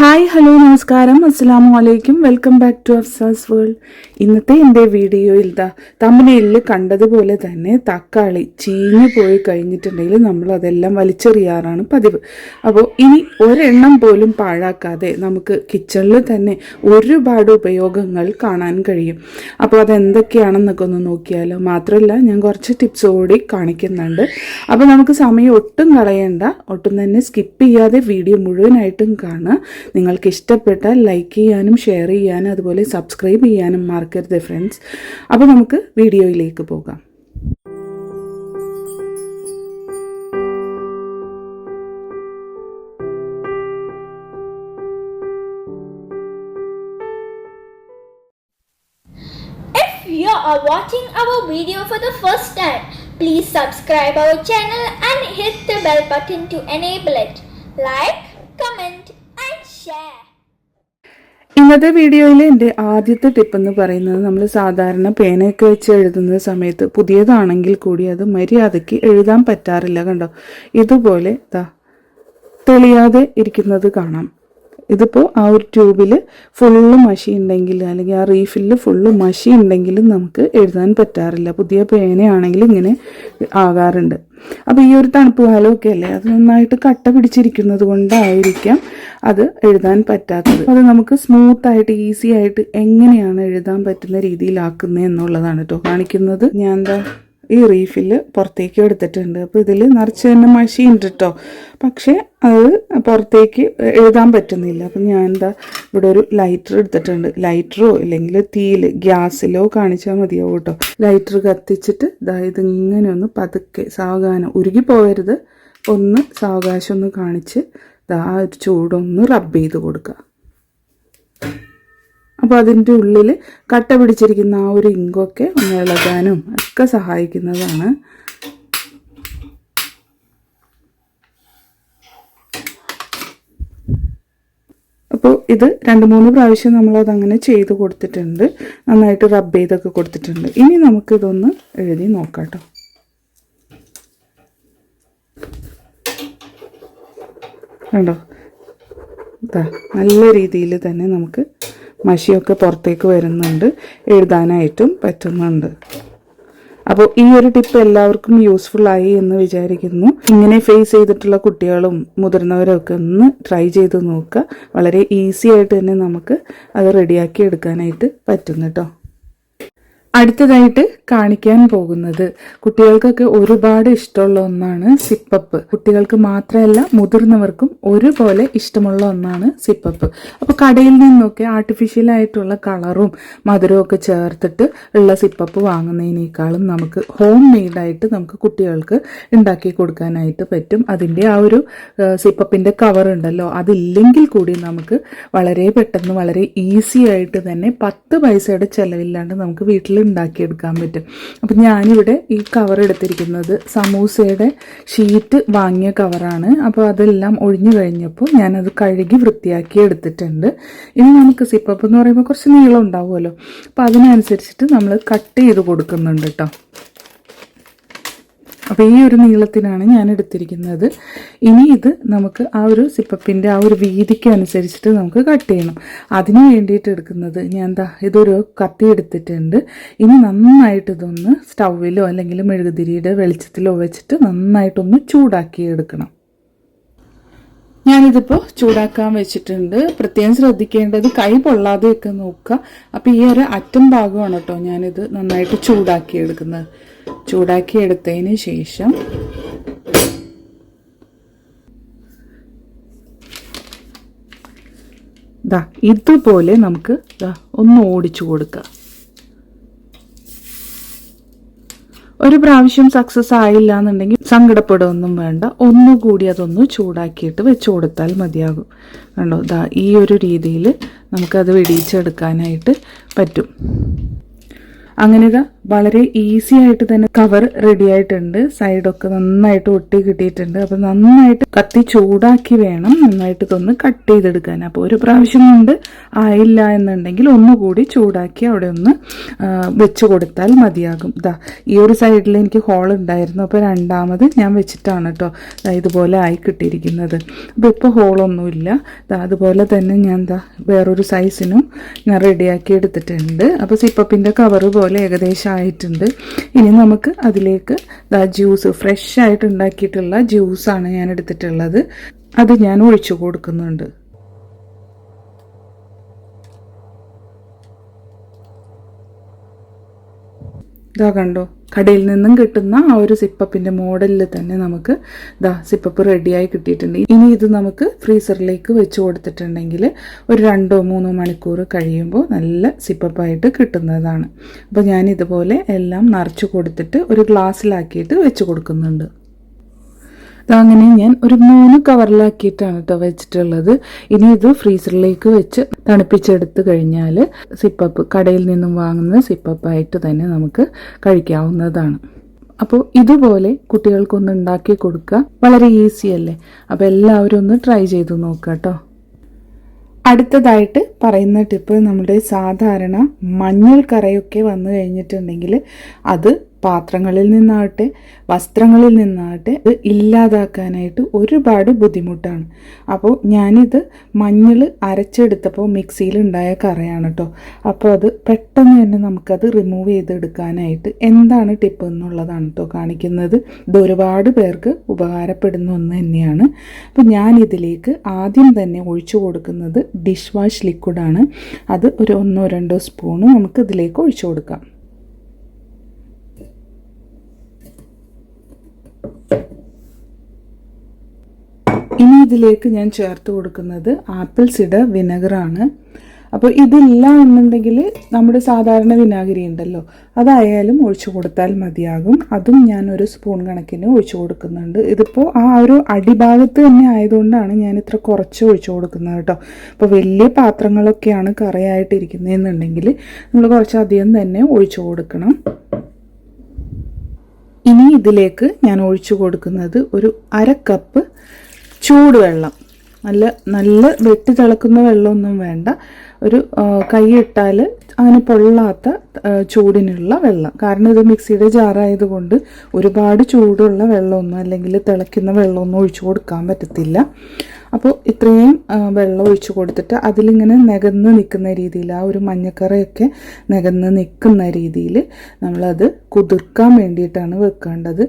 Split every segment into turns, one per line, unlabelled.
Hi hello നമസ്കാരം. അസ്സാം വലൈക്കും welcome back to Afsa's world. ഇന്നത്തെ എന്റെ വീഡിയോയിൽ ദാ തമ്മിലിൽ കണ്ടതുപോലെ തന്നെ തക്കാളി ചീഞ്ഞു പോയി കഴിഞ്ഞിട്ടുണ്ടെങ്കിൽ നമ്മൾ അതെല്ലാം വലിച്ചെറിയാറാണ് പതിവ്. അപ്പോൾ ഇനി ഒരെണ്ണം പോലും പാഴാക്കാതെ നമുക്ക് കിച്ചണിൽ തന്നെ ഒരുപാട് ഉപയോഗങ്ങൾ കാണാൻ കഴിയും. അപ്പോൾ അതെന്തൊക്കെയാണെന്നൊക്കെ ഒന്ന് നോക്കിയാലോ. മാത്രമല്ല ഞാൻ കുറച്ച് ടിപ്സ് കൂടി കാണിക്കുന്നുണ്ട്. അപ്പോൾ നമുക്ക് സമയം ഒട്ടും കളയണ്ട ഒട്ടും തന്നെ സ്കിപ്പ് ചെയ്യാതെ വീഡിയോ മുഴുവനായിട്ടും കാണുക. നിങ്ങൾക്ക് ഇഷ്ടപ്പെട്ടാൽ ലൈക്ക് ചെയ്യാനും ഷെയർ ചെയ്യാനും അതുപോലെ സബ്സ്ക്രൈബ് ചെയ്യാനും മറക്കരുത് ഫ്രണ്ട്സ് അപ്പോൾ നമുക്ക് വീഡിയോയിലേക്ക് പോകാം
you are watching our video for the first time, please subscribe our channel and hit the bell button to enable it. Like,
ഇന്നത്തെ വീഡിയോയിൽ എന്റെ ആദ്യത്തെ ടിപ്പ് എന്ന് പറയുന്നത് നമ്മൾ സാധാരണ പേനയൊക്കെ വെച്ച് എഴുതുന്ന സമയത്ത് പുതിയതാണെങ്കിൽ കൂടി അത് മര്യാദയ്ക്ക് എഴുതാൻ പറ്റാറില്ല കണ്ടോ? ഇതുപോലെ തെളിയാതെ ഇരിക്കുന്നത് കാണാം. ഇതിപ്പോൾ ആ ഒരു ട്യൂബിൽ ഫുള്ള് മഷി ഉണ്ടെങ്കിൽ അല്ലെങ്കിൽ ആ റീഫിൽ ഫുള്ള് മഷി ഉണ്ടെങ്കിലും നമുക്ക് എഴുതാൻ പറ്റാറില്ല. പുതിയ പേനയാണെങ്കിൽ ഇങ്ങനെ ആകാറുണ്ട്. അപ്പോൾ ഈ ഒരു തണുപ്പ് കാലമൊക്കെ അല്ലേ? അത് നന്നായിട്ട് കട്ട പിടിച്ചിരിക്കുന്നത് കൊണ്ടായിരിക്കാം അത് എഴുതാൻ പറ്റാത്തത്. അത് നമുക്ക് സ്മൂത്ത് ആയിട്ട് ഈസി ആയിട്ട് എങ്ങനെയാണ് എഴുതാൻ പറ്റുന്ന രീതിയിലാക്കുന്നത് എന്നുള്ളതാണ് കേട്ടോ കാണിക്കുന്നത്. ഞാൻ എന്താ ഈ റീഫിൽ പുറത്തേക്ക് എടുത്തിട്ടുണ്ട്. അപ്പോൾ ഇതിൽ നിറച്ച് തന്നെ ഉണ്ട് കേട്ടോ പക്ഷേ അത് പുറത്തേക്ക് എഴുതാൻ പറ്റുന്നില്ല. അപ്പം ഞാൻ എന്താ ഇവിടെ ഒരു ലൈറ്റർ എടുത്തിട്ടുണ്ട്. ലൈറ്ററോ ഇല്ലെങ്കിൽ തീയിൽ ഗ്യാസിലോ കാണിച്ചാൽ മതിയാവും കേട്ടോ ലൈറ്റർ കത്തിച്ചിട്ട് അതായത് ഇങ്ങനെ ഒന്ന് പതുക്കെ സാവധാനം ഉരുകി പോകരുത്. ഒന്ന് സാവകാശം ഒന്ന് കാണിച്ച് ആ ഒരു ചൂടൊന്ന് റബ്ബ് ചെയ്ത് കൊടുക്കുക അപ്പോൾ അതിന്റെ ഉള്ളിൽ കട്ട പിടിച്ചിരിക്കുന്ന ആ ഒരു ഇങ്കൊക്കെ ഒന്ന് ഇളകാനും ഒക്കെ സഹായിക്കുന്നതാണ്. അപ്പോൾ ഇത് രണ്ട് മൂന്ന് പ്രാവശ്യം നമ്മളത് അങ്ങനെ ചെയ്ത് കൊടുത്തിട്ടുണ്ട്. നന്നായിട്ട് റബ്ബ് ചെയ്തൊക്കെ കൊടുത്തിട്ടുണ്ട്. ഇനി നമുക്കിതൊന്ന് എഴുതി നോക്കാം കേട്ടോ കണ്ടോ? ഇതാ നല്ല രീതിയിൽ തന്നെ നമുക്ക് മഷിയൊക്കെ പുറത്തേക്ക് വരുന്നുണ്ട്. എഴുതാനായിട്ടും പറ്റുന്നുണ്ട്. അപ്പോൾ ഈ ഒരു ടിപ്പ് എല്ലാവർക്കും യൂസ്ഫുൾ ആയി എന്ന് വിചാരിക്കുന്നു. ഇങ്ങനെ ഫേസ് ചെയ്തിട്ടുള്ള കുട്ടികളും മുതിർന്നവരും ഒക്കെ ഒന്ന് ട്രൈ ചെയ്ത് നോക്കുക. വളരെ ഈസി ആയിട്ട് തന്നെ നമുക്ക് അത് റെഡിയാക്കി എടുക്കാനായിട്ട് പറ്റും കേട്ടോ. അടുത്തതായിട്ട് കാണിക്കാൻ പോകുന്നത്. കുട്ടികൾക്കൊക്കെ ഒരുപാട് ഇഷ്ടമുള്ള ഒന്നാണ് സിപ്പപ്പ്. കുട്ടികൾക്ക് മാത്രമല്ല മുതിർന്നവർക്കും ഒരുപോലെ ഇഷ്ടമുള്ള ഒന്നാണ് സിപ്പപ്പ്. അപ്പോൾ കടയിൽ നിന്നൊക്കെ ആർട്ടിഫിഷ്യൽ ആയിട്ടുള്ള കളറും മധുരവും ഒക്കെ ചേർത്തിട്ട് ഉള്ള സിപ്പപ്പ് വാങ്ങുന്നതിനേക്കാളും നമുക്ക് ഹോം മെയ്ഡായിട്ട് നമുക്ക് കുട്ടികൾക്ക് ഉണ്ടാക്കി കൊടുക്കാനായിട്ട് പറ്റും. അതിന്റെ ആ ഒരു സിപ്പപ്പിന്റെ കവർ ഉണ്ടല്ലോ അതില്ലെങ്കിൽ കൂടി നമുക്ക് വളരെ പെട്ടെന്ന് വളരെ ഈസി ആയിട്ട് തന്നെ പത്ത് പൈസയുടെ ചിലവില്ലാണ്ട് നമുക്ക് വീട്ടിൽ ഉണ്ടാക്കിയെടുക്കാൻ പറ്റും. അപ്പം ഞാനിവിടെ ഈ കവർ എടുത്തിരിക്കുന്നത് സമൂസയുടെ ഷീറ്റ് വാങ്ങിയ കവറാണ് അപ്പോൾ അതെല്ലാം ഒഴിഞ്ഞു കഴിഞ്ഞപ്പോൾ ഞാനത് കഴുകി വൃത്തിയാക്കി എടുത്തിട്ടുണ്ട്. ഇനി നമുക്ക് സിപ്പപ്പ് എന്ന് പറയുമ്പോൾ കുറച്ച് നീളം ഉണ്ടാവുമല്ലോ. അപ്പോൾ അതിനനുസരിച്ചിട്ട് നമ്മൾ കട്ട് ചെയ്ത് കൊടുക്കുന്നുണ്ട് കേട്ടോ അപ്പോൾ ഈ ഒരു നീളത്തിനാണ് ഞാൻ എടുത്തിരിക്കുന്നത്. ഇനി ഇത് നമുക്ക് ആ ഒരു സിപ്പപ്പിന്റെ ആ ഒരു വീതിക്ക് അനുസരിച്ചിട്ട് നമുക്ക് കട്ട് ചെയ്യണം. അതിന് വേണ്ടിയിട്ട് എടുക്കുന്നത് ഞാൻ എന്താ ഇതൊരു കത്തി എടുത്തിട്ടുണ്ട്. ഇനി നന്നായിട്ട് ഇതൊന്ന് സ്റ്റൗവിലോ അല്ലെങ്കിൽ മെഴുകുതിരിയുടെ വെളിച്ചത്തിലോ വെച്ചിട്ട് നന്നായിട്ടൊന്ന് ചൂടാക്കി എടുക്കണം. ഞാനിതിപ്പോൾ ചൂടാക്കാൻ വെച്ചിട്ടുണ്ട്. പ്രത്യേകം ശ്രദ്ധിക്കേണ്ടത് കൈ പൊള്ളാതെയൊക്കെ നോക്കുക. അപ്പോൾ ഈ ഒരു അറ്റം ഭാഗമാണ് കേട്ടോ ഞാനിത് നന്നായിട്ട് ചൂടാക്കി എടുക്കുന്നത്. ചൂടാക്കി എടുത്തതിന് ശേഷം ദാ ഇതുപോലെ നമുക്ക് ദാ ഒന്ന് ഓടിച്ചു കൊടുക്കുക ഒരു പ്രാവശ്യം സക്സസ് ആയില്ല എന്നുണ്ടെങ്കിൽ സങ്കടപ്പെടുകയൊന്നും വേണ്ട. ഒന്നുകൂടി അതൊന്ന് ചൂടാക്കിയിട്ട് വെച്ച് കൊടുത്താൽ മതിയാകും. കണ്ടോ? ദാ ഈ ഒരു രീതിയിൽ നമുക്കത് വെടിയിച്ചെടുക്കാനായിട്ട് പറ്റും. അങ്ങനെ ഇതാ വളരെ ഈസി ആയിട്ട് തന്നെ കവർ റെഡി ആയിട്ടുണ്ട്. സൈഡൊക്കെ നന്നായിട്ട് ഒട്ടി കിട്ടിയിട്ടുണ്ട്. അപ്പൊ നന്നായിട്ട് കത്തി ചൂടാക്കി വേണം നന്നായിട്ട് ഇതൊന്ന് കട്ട് ചെയ്തെടുക്കാൻ. അപ്പോൾ ഒരു പ്രാവശ്യം കൊണ്ട് ആയില്ല എന്നുണ്ടെങ്കിൽ ഒന്നുകൂടി ചൂടാക്കി അവിടെ ഒന്ന് വെച്ച് കൊടുത്താൽ മതിയാകും. ഇതാ ഈ ഒരു സൈഡിൽ എനിക്ക് ഹോൾ ഉണ്ടായിരുന്നു. അപ്പോൾ രണ്ടാമത് ഞാൻ വെച്ചിട്ടാണ് കേട്ടോ ഇതുപോലെ ആയി കിട്ടിയിരിക്കുന്നത്. അപ്പോൾ ഇപ്പോൾ ഹോളൊന്നുമില്ല അതുപോലെ തന്നെ ഞാൻ എന്താ വേറൊരു സൈസിനും ഞാൻ റെഡിയാക്കി എടുത്തിട്ടുണ്ട്. അപ്പോൾ സിപ്പപ്പിന്റെ കവറ് പോലെ ഏകദേശം ആയിട്ടുണ്ട്. ഇനി നമുക്ക് അതിലേക്ക് ദാ ജ്യൂസ് ഫ്രഷ് ആയിട്ട് ഉണ്ടാക്കിയിട്ടുള്ള ജ്യൂസാണ് ഞാൻ എടുത്തിട്ടുള്ളത്. അത് ഞാൻ ഒഴിച്ചു കൊടുക്കുന്നുണ്ട്. ഇതാ കണ്ടോ? കടയിൽ നിന്നും കിട്ടുന്ന ആ ഒരു സിപ്പപ്പിന്റെ മോഡലിൽ തന്നെ നമുക്ക് ദാ സിപ്പപ്പ് റെഡിയായി കിട്ടിയിട്ടുണ്ട്. ഇനി ഇത് നമുക്ക് ഫ്രീസറിലേക്ക് വെച്ച് കൊടുത്തിട്ടുണ്ടെങ്കിൽ ഒരു രണ്ടോ മൂന്നോ മണിക്കൂർ കഴിയുമ്പോൾ നല്ല സിപ്പപ്പായിട്ട് കിട്ടുന്നതാണ്. അപ്പോൾ ഞാൻ ഇതുപോലെ എല്ലാം നിറച്ച് കൊടുത്തിട്ട് ഒരു ഗ്ലാസ്സിലാക്കിയിട്ട് വെച്ച് കൊടുക്കുന്നുണ്ട്. അങ്ങനെ ഞാൻ ഒരു മൂന്ന് കവറിലാക്കിയിട്ടാണ് കേട്ടോ വെച്ചിട്ടുള്ളത്. ഇനി ഇത് ഫ്രീസറിലേക്ക് വെച്ച് തണുപ്പിച്ചെടുത്ത് കഴിഞ്ഞാൽ സിപ്പപ്പ് കടയിൽ നിന്നും വാങ്ങുന്ന സിപ്പപ്പായിട്ട് തന്നെ നമുക്ക് കഴിക്കാവുന്നതാണ്. അപ്പോൾ ഇതുപോലെ കുട്ടികൾക്കൊന്ന് ഉണ്ടാക്കി കൊടുക്കുക. വളരെ ഈസി അല്ലേ? അപ്പോൾ എല്ലാവരും ഒന്ന് ട്രൈ ചെയ്ത് നോക്കുക കേട്ടോ അടുത്തതായിട്ട് പറയുന്ന ടിപ്പ് നമ്മുടെ സാധാരണ മഞ്ഞൾ കറയൊക്കെ വന്നു കഴിഞ്ഞിട്ടുണ്ടെങ്കിൽ അത് പാത്രങ്ങളിൽ നിന്നാകട്ടെ വസ്ത്രങ്ങളിൽ നിന്നാകട്ടെ ഇത് ഇല്ലാതാക്കാനായിട്ട് ഒരുപാട് ബുദ്ധിമുട്ടാണ്. അപ്പോൾ ഞാനിത് മഞ്ഞൾ അരച്ചെടുത്തപ്പോൾ മിക്സിയിൽ ഉണ്ടായ കറയാണ് കേട്ടോ. അപ്പോൾ അത് പെട്ടെന്ന് തന്നെ നമുക്കത് റിമൂവ് ചെയ്തെടുക്കാനായിട്ട് എന്താണ് ടിപ്പ് എന്നുള്ളതാണ് കേട്ടോ കാണിക്കുന്നത്. ഇത് ഒരുപാട് പേർക്ക് ഉപകാരപ്പെടുന്ന ഒന്ന് തന്നെയാണ്. അപ്പോൾ ഞാൻ ഇതിലേക്ക് ആദ്യം തന്നെ ഒഴിച്ചു കൊടുക്കുന്നത് ഡിഷ് വാഷ് ലിക്വിഡാണ്. അത് ഒരു ഒന്നോ രണ്ടോ സ്പൂണ് നമുക്ക് ഇതിലേക്ക് ഒഴിച്ചു കൊടുക്കാം. ഇനി ഇതിലേക്ക് ഞാൻ ചേർത്ത് കൊടുക്കുന്നത് ആപ്പിൾ സിഡർ വിനെഗറാണ്. അപ്പോൾ ഇതില്ല എന്നുണ്ടെങ്കിൽ നമ്മുടെ സാധാരണ വിനാഗിരി ഉണ്ടല്ലോ അതായാലും ഒഴിച്ചു കൊടുത്താൽ മതിയാകും. അതും ഞാൻ ഒരു സ്പൂൺ കണക്കിന് ഒഴിച്ചു കൊടുക്കുന്നുണ്ട്. ഇതിപ്പോൾ ആ ഒരു അടിഭാഗത്ത് തന്നെ ആയതുകൊണ്ടാണ് ഞാൻ ഇത്ര കുറച്ച് ഒഴിച്ചു കൊടുക്കുന്നത് കേട്ടോ. അപ്പോൾ വലിയ പാത്രങ്ങളൊക്കെയാണ് കറിയായിട്ടിരിക്കുന്നതെന്നുണ്ടെങ്കിൽ നമ്മൾ കുറച്ചധികം തന്നെ ഒഴിച്ചു കൊടുക്കണം. ഇനി ഇതിലേക്ക് ഞാൻ ഒഴിച്ചു കൊടുക്കുന്നത് ഒരു അര കപ്പ് ചൂടുവെള്ളം. നല്ല നല്ല വെട്ടി തിളക്കുന്ന വെള്ളമൊന്നും വേണ്ട. ഒരു കൈയിട്ടാൽ അങ്ങനെ പൊള്ളാത്ത ചൂടിനുള്ള വെള്ളം. കാരണം ഇത് മിക്സിയുടെ ജാറായതുകൊണ്ട് ഒരുപാട് ചൂടുള്ള വെള്ളമൊന്നും അല്ലെങ്കിൽ തിളയ്ക്കുന്ന വെള്ളമൊന്നും ഒഴിച്ചു കൊടുക്കാൻ പറ്റത്തില്ല. അപ്പോൾ ഇത്രയും വെള്ളം ഒഴിച്ചു കൊടുത്തിട്ട് അതിലിങ്ങനെ നികന്ന് നിൽക്കുന്ന രീതിയിൽ ആ ഒരു മഞ്ഞക്കറയൊക്കെ നികന്ന് നിൽക്കുന്ന രീതിയിൽ നമ്മളത് കുതിർക്കാൻ വേണ്ടിയിട്ടാണ് വെക്കേണ്ടത്.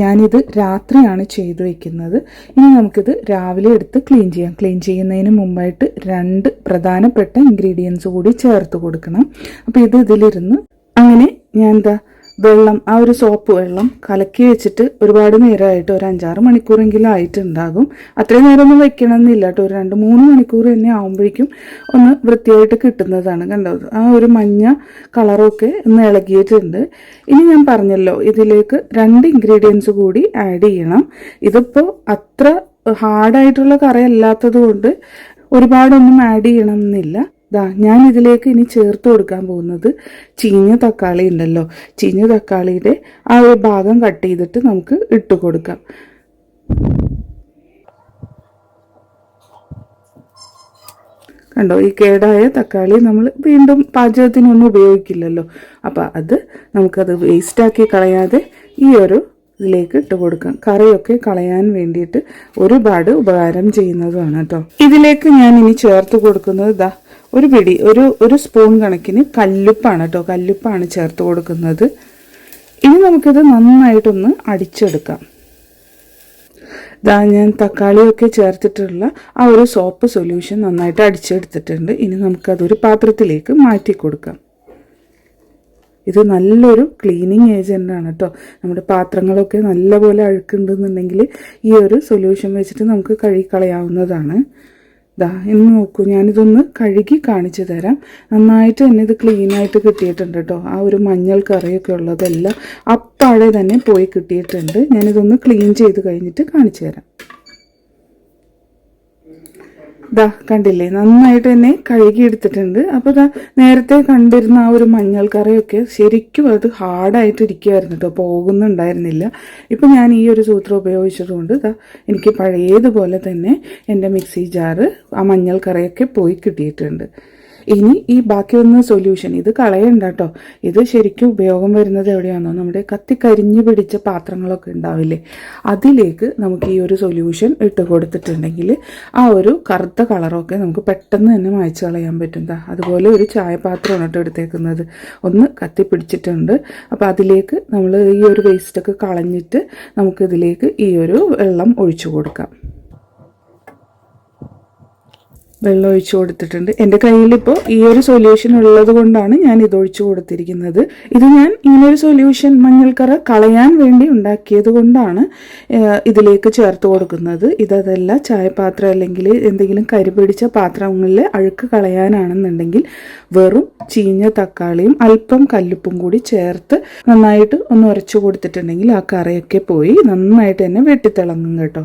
ഞാനിത് രാത്രിയാണ് ചെയ്തു വയ്ക്കുന്നത് ഇനി നമുക്കിത് രാവിലെ എടുത്ത് ക്ലീൻ ചെയ്യാം. ക്ലീൻ ചെയ്യുന്നതിന് മുമ്പായിട്ട് രണ്ട് പ്രധാനപ്പെട്ട ഇൻഗ്രീഡിയൻസ് കൂടി ചേർത്ത് കൊടുക്കണം. അപ്പോൾ ഇത് ഇതിലിരുന്ന് അങ്ങനെ ഞാൻ എന്താ വെള്ളം ആ ഒരു സോപ്പ് വെള്ളം കലക്കി വെച്ചിട്ട് ഒരുപാട് നേരമായിട്ട് ഒരു അഞ്ചാറ് മണിക്കൂറെങ്കിലും ആയിട്ടുണ്ടാകും. അത്രയും നേരമൊന്നും വെക്കണമെന്നില്ല കേട്ടോ. ഒരു രണ്ട് മൂന്ന് മണിക്കൂർ തന്നെ ആകുമ്പോഴേക്കും ഒന്ന് വൃത്തിയായിട്ട് കിട്ടുന്നതാണ് കണ്ടത് ആ ഒരു മഞ്ഞ കളറൊക്കെ ഒന്ന് ഇളകിയിട്ടുണ്ട്. ഇനി ഞാൻ പറഞ്ഞല്ലോ ഇതിലേക്ക് രണ്ട് ഇൻഗ്രീഡിയൻസ് കൂടി ആഡ് ചെയ്യണം. ഇതിപ്പോൾ അത്ര ഹാർഡായിട്ടുള്ള കറി അല്ലാത്തത് കൊണ്ട് ഒരുപാടൊന്നും ആഡ് ചെയ്യണം എന്നില്ല ദാ ഞാൻ ഇതിലേക്ക് ഇനി ചേർത്ത് കൊടുക്കാൻ പോകുന്നത് ചീഞ്ഞ തക്കാളി ഉണ്ടല്ലോ. ചീഞ്ഞ തക്കാളിയുടെ ആ ഒരു ഭാഗം കട്ട് ചെയ്തിട്ട് നമുക്ക് ഇട്ട് കൊടുക്കാം. കണ്ടോ ഈ കേടായ തക്കാളി നമ്മൾ വീണ്ടും പാചകത്തിനൊന്നും ഉപയോഗിക്കില്ലല്ലോ. അപ്പം അത് നമുക്കത് വേസ്റ്റാക്കി കളയാതെ ഈ ഒരു ഇതിലേക്ക് ഇട്ട് കൊടുക്കാം. കറിയൊക്കെ കളയാൻ വേണ്ടിയിട്ട് ഒരുപാട് ഉപകാരം ചെയ്യുന്നതാണ് കേട്ടോ ഇതിലേക്ക് ഞാൻ ഇനി ചേർത്ത് കൊടുക്കുന്നത് ദാ ഒരു പിടി ഒരു ഒരു സ്പൂൺ കണക്കിന് കല്ലുപ്പാണ് കേട്ടോ കല്ലുപ്പാണ് ചേർത്ത് കൊടുക്കുന്നത്. ഇനി നമുക്കിത് നന്നായിട്ടൊന്ന് അടിച്ചെടുക്കാം. ഇതാ ഞാൻ തക്കാളിയൊക്കെ ചേർത്തിട്ടുള്ള ആ ഒരു സോപ്പ് സൊല്യൂഷൻ നന്നായിട്ട് അടിച്ചെടുത്തിട്ടുണ്ട്. ഇനി നമുക്കതൊരു പാത്രത്തിലേക്ക് മാറ്റി കൊടുക്കാം. ഇത് നല്ലൊരു ക്ലീനിങ് ഏജന്റ് ആണ് കേട്ടോ നമ്മുടെ പാത്രങ്ങളൊക്കെ നല്ലപോലെ അഴുക്കുണ്ടെന്നുണ്ടെങ്കിൽ ഈ ഒരു സൊല്യൂഷൻ വെച്ചിട്ട് നമുക്ക് കഴുകിക്കളയാവുന്നതാണ്. ദാ ഇന്ന് നോക്കൂ ഞാനിതൊന്ന് കഴുകി കാണിച്ചു തരാം. നന്നായിട്ട് തന്നെ ഇത് ക്ലീനായിട്ട് കിട്ടിയിട്ടുണ്ട് കേട്ടോ ആ ഒരു മഞ്ഞൾ കറിയൊക്കെ ഉള്ളതെല്ലാം അപ്പാടെ തന്നെ പോയി കിട്ടിയിട്ടുണ്ട്. ഞാനിതൊന്ന് ക്ലീൻ ചെയ്ത് കഴിഞ്ഞിട്ട് കാണിച്ചു തരാം. ദാ കണ്ടില്ലേ? നന്നായിട്ട് തന്നെ കഴുകി എടുത്തിട്ടുണ്ട് അപ്പോൾ ദാ നേരത്തെ കണ്ടിരുന്ന ആ ഒരു മഞ്ഞൾ കറിയൊക്കെ ശരിക്കും അത് ഹാർഡായിട്ട് ഇരിക്കുമായിരുന്നു കേട്ടോ. പോകുന്നുണ്ടായിരുന്നില്ല. ഇപ്പം ഞാൻ ഈ ഒരു സൂത്രം ഉപയോഗിച്ചതുകൊണ്ട് ദാ എനിക്ക് പഴയതുപോലെ തന്നെ എന്റെ മിക്സി ജാറ് ആ മഞ്ഞൾ കറിയൊക്കെ പോയി കിട്ടിയിട്ടുണ്ട്. ഇനി ഈ ബാക്കി വന്ന സൊല്യൂഷൻ ഇത് കളയണ്ട കേട്ടോ ഇത് ശരിക്കും ഉപയോഗം വരുന്നത് എവിടെയാണോ നമ്മുടെ കത്തി കരിഞ്ഞു പിടിച്ച പാത്രങ്ങളൊക്കെ ഉണ്ടാവില്ലേ? അതിലേക്ക് നമുക്ക് ഈ ഒരു സൊല്യൂഷൻ ഇട്ട് കൊടുത്തിട്ടുണ്ടെങ്കിൽ ആ ഒരു കറുത്ത കളറൊക്കെ നമുക്ക് പെട്ടെന്ന് തന്നെ മായ്ച്ചു കളയാൻ പറ്റും അതുപോലെ ഒരു ചായപാത്രമാണ് കേട്ടോ എടുത്തേക്കുന്നത്. ഒന്ന് കത്തി പിടിച്ചിട്ടുണ്ട് അപ്പോൾ അതിലേക്ക് നമ്മൾ ഈ ഒരു വേസ്റ്റൊക്കെ കളഞ്ഞിട്ട് നമുക്കിതിലേക്ക് ഈ ഒരു വെള്ളം ഒഴിച്ചു കൊടുക്കാം. വെള്ളം ഒഴിച്ചു കൊടുത്തിട്ടുണ്ട്. എന്റെ കയ്യിലിപ്പോൾ ഈ ഒരു സൊല്യൂഷൻ ഉള്ളത് കൊണ്ടാണ് ഞാൻ ഇത് ഒഴിച്ചു കൊടുത്തിരിക്കുന്നത്. ഇത് ഞാൻ ഇങ്ങനൊരു സൊല്യൂഷൻ മഞ്ഞൾക്കറ കളയാൻ വേണ്ടി ഉണ്ടാക്കിയത് കൊണ്ടാണ് ഇതിലേക്ക് ചേർത്ത് കൊടുക്കുന്നത്. ഇതല്ല ചായപാത്രം അല്ലെങ്കിൽ എന്തെങ്കിലും കരി പിടിച്ച പാത്രങ്ങളിൽ അഴുക്ക് കളയാനാണെന്നുണ്ടെങ്കിൽ വെറും ചീഞ്ഞ തക്കാളിയും അല്പം കല്ലുപ്പും കൂടി ചേർത്ത് നന്നായിട്ട് ഒന്ന് ഉരച്ചു കൊടുത്തിട്ടുണ്ടെങ്കിൽ ആ കറിയൊക്കെ പോയി നന്നായിട്ട് തന്നെ വെട്ടിത്തിളങ്ങും കേട്ടോ.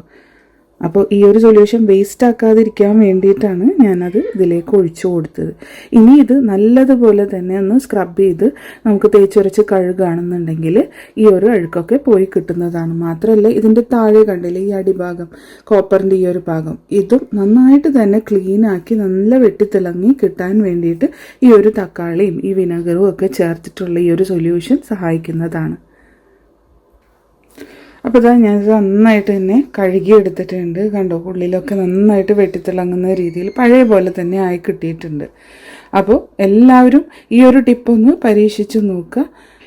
അപ്പോൾ ഈ ഒരു സൊല്യൂഷൻ വേസ്റ്റ് ആക്കാതിരിക്കാൻ വേണ്ടിയിട്ടാണ് ഞാനത് ഇതിലേക്ക് ഒഴിച്ചു കൊടുത്തത്. ഇനി ഇത് നല്ലതുപോലെ തന്നെ ഒന്ന് സ്ക്രബ് ചെയ്ത് നമുക്ക് തേച്ചുരച്ച് കഴുകുകയാണെന്നുണ്ടെങ്കിൽ ഈ ഒരു അഴുക്കൊക്കെ പോയി കിട്ടുന്നതാണ്. മാത്രമല്ല ഇതിന്റെ താഴെ കണ്ടില്ലേ ഈ അടിഭാഗം കോപ്പറിന്റെ ഈ ഒരു ഭാഗം ഇതും നന്നായിട്ട് തന്നെ ക്ലീൻ ആക്കി നല്ല വെട്ടിത്തിളങ്ങി കിട്ടാൻ വേണ്ടിയിട്ട് ഈ ഒരു തക്കാളിയും ഈ വിനെഗറും ഒക്കെ ചേർത്തിട്ടുള്ള ഈ ഒരു സൊല്യൂഷൻ സഹായിക്കുന്നതാണ്. അപ്പോൾ ഇതാ ഞാനിത് നന്നായിട്ട് തന്നെ കഴുകി എടുത്തിട്ടുണ്ട് കണ്ടോ ഉള്ളിലൊക്കെ നന്നായിട്ട് വെട്ടിത്തിളങ്ങുന്ന രീതിയിൽ പഴയ പോലെ തന്നെ ആയി കിട്ടിയിട്ടുണ്ട്. അപ്പോൾ എല്ലാവരും ഈ ഒരു ടിപ്പൊന്ന് പരീക്ഷിച്ച് നോക്കുക.